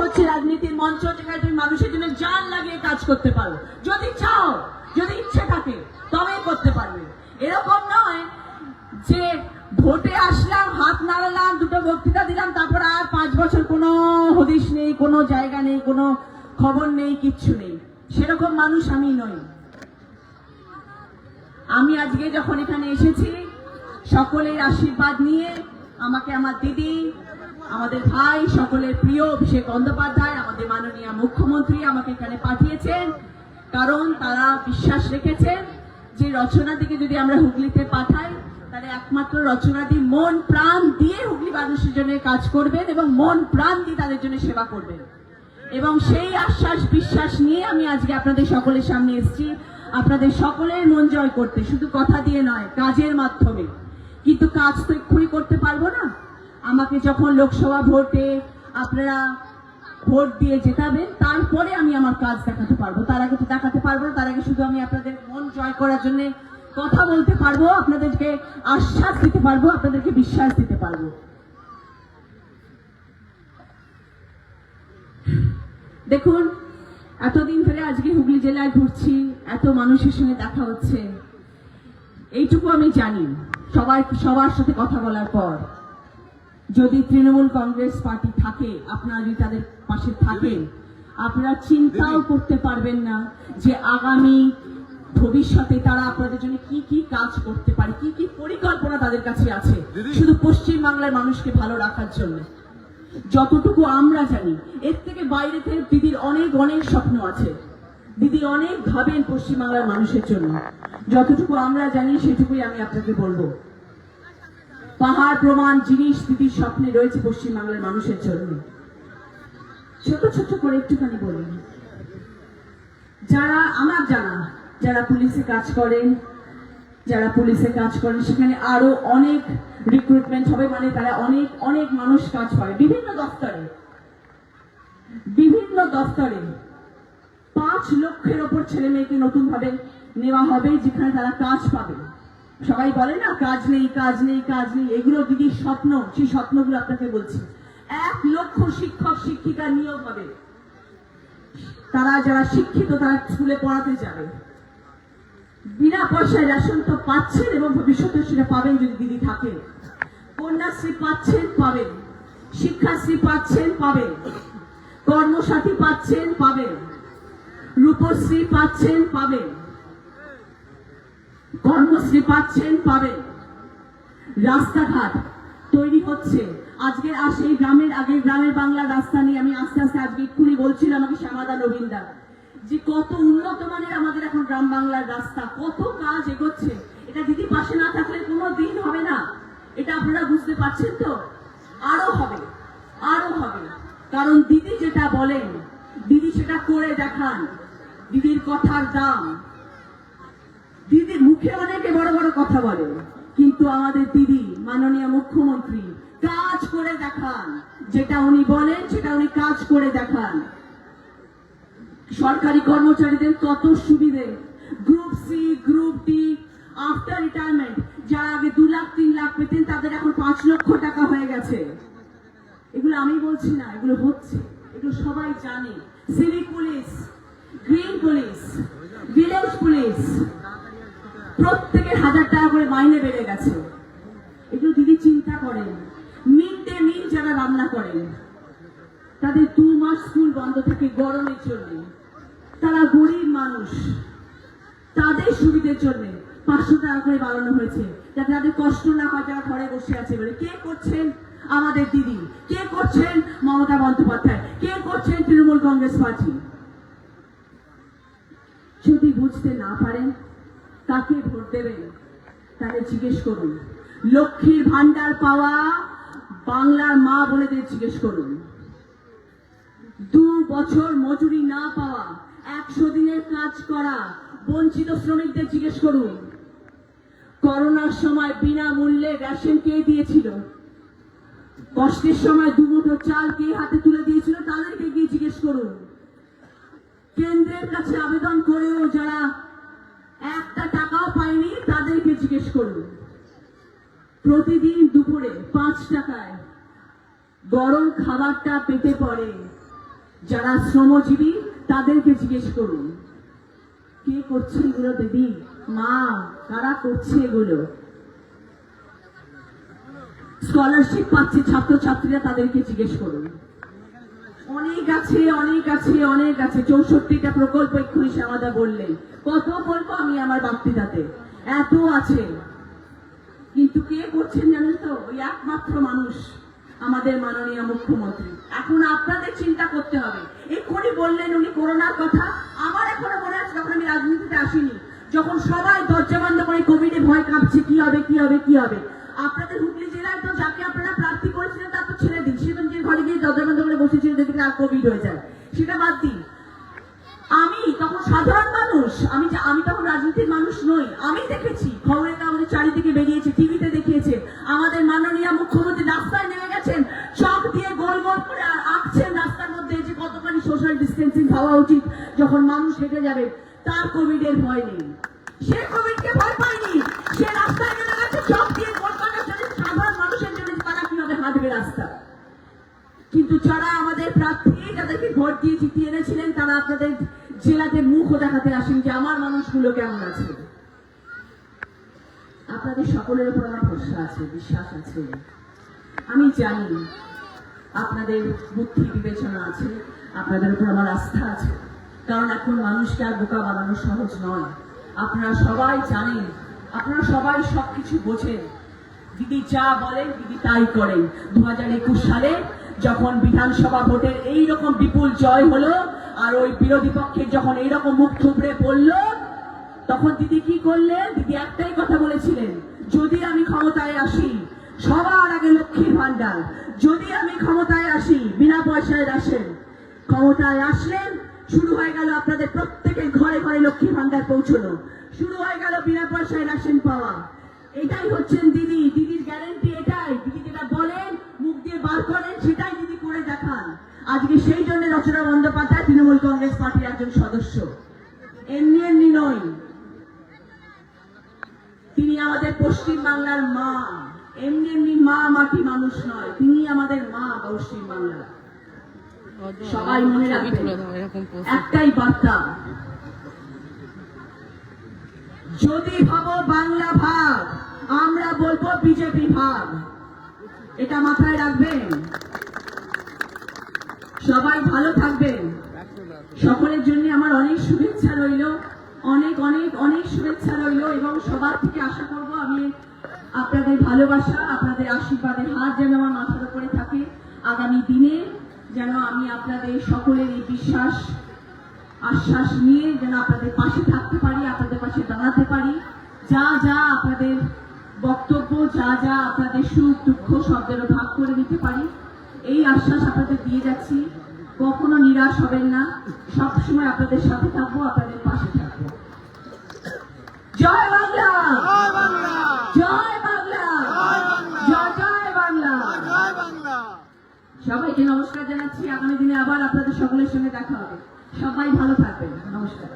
হচ্ছে রাজনীতির মঞ্চ যেখানে তুমি মানুষের জন্য জান লাগিয়ে কাজ করতে পারো। যদি চাও, যদি ইচ্ছে থাকে, তবেই করতে পারবে। এরকম নয় যে ভোটে আসলাম, হাত নাড়ালাম, দুটো বক্তৃতা দিলাম, তারপর আর পাঁচ বছর কোনো হদিশ নেই, কোনো জায়গা নেই, কোনো খবর নেই, কিচ্ছু নেই। সেরকম মানুষ আমি নই। আমি আজকে যখন এখানে এসেছি, সকলের আশীর্বাদ নিয়ে আমাকে আমার দিদি আমাদের ভাই সকলের প্রিয় অভিষেক বন্দ্যোপাধ্যায়, আমাদের মাননীয় মুখ্যমন্ত্রী আমাকে এখানে পাঠিয়েছেন। কারণ তারা বিশ্বাস রেখেছেন যে রচনাদিকে যদি আমরা হুগলিতে পাঠাই, তাহলে একমাত্র রচনাদি মন প্রাণ দিয়ে হুগলি মানুষের জন্য কাজ করবেন এবং মন প্রাণ দিয়ে তাদের জন্য সেবা করবেন। এবং সেই আশ্বাস বিশ্বাস নিয়ে আমি আজকে আপনাদের সকলের সামনে এসেছি। আপনাদের সকলের মন জয় করতে, শুধু কথা দিয়ে নয়, কাজের মাধ্যমে। কিন্তু কাজ তো এক্ষুনি করতে পারব না। আমাকে যখন লোকসভা ভোটে আপনারা ভোট দিয়ে জেতাবেন, তারপরে আমি আমার কাজ দেখাতে পারব। তার আগে তো দেখাতে পারব না, তার আগে শুধু আমি আপনাদের মন জয় করার জন্য কথা বলতে পারব, আপনাদেরকে আশ্বাস দিতে পারব, আপনাদেরকে বিশ্বাস দিতে পারব। দেখুন, এতদিন ধরে আজকে হুগলি জেলায় ঘুরছি, এত মানুষের সঙ্গে দেখা হচ্ছে, এইটুকু আমি জানি। সবাই, সবার সাথে কথা বলার পর। যদি তৃণমূল কংগ্রেস পার্টি থাকে আপনারা যদি তাদের পাশে থাকেন আপনারা চিন্তাও করতে পারবেন না যে আগামী ভবিষ্যতে তারা আপনাদের জন্য কি কি কাজ করতে পারে কি কি পরিকল্পনা তাদের কাছে আছে। শুধু পশ্চিম বাংলার মানুষকে ভালো রাখার জন্য। যতটুকু আমরা জানি এর থেকে বাইরে থেকে দিদির অনেক অনেক স্বপ্ন আছে। দিদি অনেক ভাবেন পশ্চিমবাংলার মানুষের জন্য। যতটুকু আমরা জানি সেটুকুই আমি আপনাকে বলব। পাহাড় প্রমাণ জিনিস দিদির স্বপ্নে রয়েছে পশ্চিমবাংলার মানুষের জন্য। ছোট ছোট করে একটুখানি বলুন যারা, আমার জানা, যারা পুলিশে কাজ করেন, যারা পুলিশে কাজ করেন, সেখানে আরও অনেক রিক্রুটমেন্ট হবে মানে তারা অনেক অনেক মানুষ কাজ পাবে বিভিন্ন দপ্তরে বিভিন্ন দপ্তরে পাঁচ লক্ষের ওপর ছেলে মেয়েকে নতুন ভাবে নেওয়া হবে যেখানে তারা কাজ পাবে। সবাই বলে না, কাজ নেই কাজ নেই কাজ নেই। এগুলো দিদির স্বপ্ন, সেই স্বপ্নগুলো আপনাকে বলছি। এক লক্ষ শিক্ষক শিক্ষিকা নিয়োগ হবে। তারা যারা শিক্ষিত, তারা স্কুলে পড়াতে যাবে। বিনা পয়সায় রেশন তো পাচ্ছেন এবং ভবিষ্যতে সেটা পাবেন যদি দিদি থাকে কন্যাশ্রী পাচ্ছেন, পাবেন। শিক্ষাশ্রী পাচ্ছেন, পাবেন। কর্মসাথী পাচ্ছেন, পাবেন। রূপশ্রী পাচ্ছেন, পাবেন। কর্মশ্রী পাচ্ছেন পাবেন রাস্তাঘাট তৈরি হচ্ছে। আজকে আর সেই গ্রামের আগে গ্রামের বাংলা রাস্তা নিয়ে আমি আস্তে আস্তে আজকে এক্ষুনি বলছিলাম আমাকে শ্যামাদা নবীনদা, যে কত উন্নত মানের আমাদের এখন গ্রাম বাংলার রাস্তা, কত কাজ এগোচ্ছে। এটা দিদি পাশে না থাকলে কোনো দিন হবে না। এটা আপনারা বুঝতে পারছেন তো? আরও হবে আরও হবে। কারণ দিদি যেটা বলেন, দিদি সেটা করে দেখান। দিদির কথার দাম দিদির মুখে অনেকে বড় বড় কথা বলে, কিন্তু আমাদের দিদি, মাননীয় মুখ্যমন্ত্রী, কাজ করে দেখান। যেটা উনি বলেন, সেটা উনি কাজ করে দেখান। সরকারি কর্মচারীদের কত সুবিধে। Group C, group D after retirement যারা আগে দু লাখ, তিন লাখ পেতেন, তাদের এখন পাঁচ লক্ষ টাকা হয়ে গেছে। এগুলো আমি বলছি না, এগুলো হচ্ছে, এগুলো সবাই জানে। Civic police, green police, village police প্রত্যেকের হাজার টাকা করে মাইনে বেড়ে গেছে। এগুলো দিদি চিন্তা করেন। মিড ডে মিল যারা রান্না করেন, তাদের দু মাস স্কুল বন্ধ থাকে গরমের জন্য। তারা গরিব মানুষ। তাদের সুবিধের জন্য পাঁচশো টাকা করে বাড়ানো হয়েছে, যাতে তাদের কষ্ট না হয় যারা ঘরে বসে আছে বলে। কে করছেন? আমাদের দিদি। কে করছেন? মমতা বন্দ্যোপাধ্যায়। কে করছেন? তৃণমূল কংগ্রেস পার্টি। যদি বুঝতে না পারেন কাকে ভোট দেবেন। তাহলে জিজ্ঞেস করুন। লক্ষ্মীর ভান্ডার পাওয়া বাংলার মা বোনেদের জিজ্ঞেস করুন। দু বছর মজুরি না পাওয়া, একশো দিনের কাজ করা বঞ্চিত শ্রমিকদের জিজ্ঞেস করুন। করোনার সময় বিনামূল্যে রেশন কে দিয়েছিল? কষ্টের সময় দু মুঠো চাল কে হাতে তুলে দিয়েছিল? তাদেরকে গিয়ে জিজ্ঞেস করুন। কেন্দ্রের কাছে আবেদন করেও যারা করুন প্রতিদিন দুপুরে পাঁচ টাকায় গরম খাবারটা পেতে পড়ে যারা শ্রমজীবী, তাদেরকে জিজ্ঞেস করুন, কে করছে এগুলো দিদি? মা, কারা করছে এগুলো? স্কলারশিপ পাচ্ছে ছাত্রছাত্রীরা, তাদেরকে জিজ্ঞেস করুন। অনেক আছে অনেক আছে অনেক আছে। চৌষট্টিটা প্রকল্প এক্ষুনি শ্যামাদা বললেন। কত বলব আমি আমার বক্তৃতাতে এত আছে। কিন্তু কে করছেন জানেন তো? ওই একমাত্র মানুষ আমাদের মাননীয় মুখ্যমন্ত্রী। এখন আপনাদের চিন্তা করতে হবে। এক্ষুনি বললেন উনি করোনার কথা। আমার এখনও মনে আছে যখন আমি রাজনীতিতে আসিনি, যখন সবাই দরজা বন্ধ করে কোভিডে ভয় কাঁপছে, কি হবে কি হবে কি হবে? আপনাদের হুগলি জেলায় তো যাকে আপনারা প্রার্থী করেছিলেন তার তো ছেড়ে দিন। সে যে ঘরে গিয়ে দরজা বন্ধ করে বসেছিলেন যদি আর কোভিড হয়ে যায় সেটা বাদ দিন। আমি তখন সাধারণ মানুষ, আমি আমি তখন রাজনীতির মানুষ নই। আমি দেখেছি, খবরের কাগজে চারিদিকে বেরিয়েছে, টিভিতে দেখিয়েছে। আমাদের মাননীয় মুখ্যমন্ত্রী রাস্তায় নেমে গেছেন, চক দিয়ে গোল গোল করে আঁকছেন রাস্তার মধ্যে যে কতখানি সোশ্যাল ডিস্টেন্সিং হওয়া উচিত, যখন মানুষ হেঁটে যাবে, তার কোভিড এর ভয় নেই। সে কোভিডকে ভয় পায়নি, সে রাস্তায় নেমে গেছে, চক দিয়ে গোল করার জন্য সাধারণ মানুষের জন্য তারা কীভাবে হাঁটবে রাস্তা? কিন্তু যারা আমাদের প্রার্থী, যাদেরকে ভোট দিয়ে জিতিয়ে এনেছিলেন, তারা আপনাদের জেলাতে মুখও দেখাতে আসেন যে আমার মানুষগুলো কেমন আছে? আপনাদের সকলের উপর আমার ভরসা আছে, বিশ্বাস আছে। আমি জানি আপনাদের বুদ্ধি বিবেচনা আছে, আপনাদের উপর আমার আস্থা আছে। কারণ এখন মানুষকে আর বোকা বানানো সহজ নয়। আপনারা সবাই জানেন, আপনারা সবাই সবকিছু বোঝেন। দিদি যা বলেন, দিদি তাই করেন। দু হাজার একুশ সালে যখন বিধানসভা ভোটের এই রকম বিপুল জয় হলো আর ওই বিরোধী পক্ষের যখন এইরকম মুখ থুবড়ে পড়ল, তখন দিদি কি করলেন? দিদি একটাই কথা বলেছিলেন, যদি আমি ক্ষমতায় আসি, সবার আগে লক্ষ্মীর ভান্ডার যদি আমি ক্ষমতায় আসি, বিনা পয়সায় আসেন ক্ষমতায় আসলেন শুরু হয়ে গেল আপনাদের প্রত্যেকের ঘরে ঘরে লক্ষ্মীর ভান্ডার পৌঁছলো। শুরু হয়ে গেল বিনা পয়সায় রাশন পাওয়া। এটাই হচ্ছেন দিদি। দিদির গ্যারেন্টি এটাই। দিদি যেটা বলেন, মুখ দিয়ে বার করেন, সেটাই দিদি করে দেখান। আজকে সেই জন্য রচনা বন্দ্যোপাধ্যায় তৃণমূল কংগ্রেস পার্টির একজন সদস্য। এমনি এমনি নয়। তিনি আমাদের পশ্চিম বাংলার মা। এমনি এমনি মা মাটি মানুষ নয়। তিনি আমাদের মা পশ্চিম বাংলার সবাই মনে রাখবেন post। একটাই বার্তা। যদি ভাবো বাংলা ভাগ আমরা বলব বিজেপি ভাগ। এটা মাথায় রাখবেন। সবাই ভালো থাকবেন। সকলের জন্য আমার অনেক শুভেচ্ছা রইল। অনেক অনেক অনেক শুভেচ্ছা রইল এবং সবার থেকে আশা করব আমি আপনাদের ভালোবাসা, আপনাদের আশীর্বাদের হাত যেন আমার মাথার উপরে থাকে। আগামী দিনে যেন আমি আপনাদের সকলের এই বিশ্বাস, আশ্বাস নিয়ে যেন আপনাদের পাশে থাকতে পারি, আপনাদের পাশে দাঁড়াতে পারি। যা যা আপনাদের বক্তব্য, যা যা আপনাদের সুখ, দুঃখ যেন ভাগ করে নিতে পারি। এই আশ্বাস আপনাদের দিয়ে যাচ্ছি। কখনো নিরাশ হবেন না। সবসময় আপনাদের সাথে থাকব আপনাদের পাশে থাকব। জয় বাংলা! জয় বাংলা! জয় জয় বাংলা! সবাইকে নমস্কার জানাচ্ছি। আগামী দিনে আবার আপনাদের সকলের সঙ্গে দেখা হবে। সবাই ভালো থাকবেন। নমস্কার।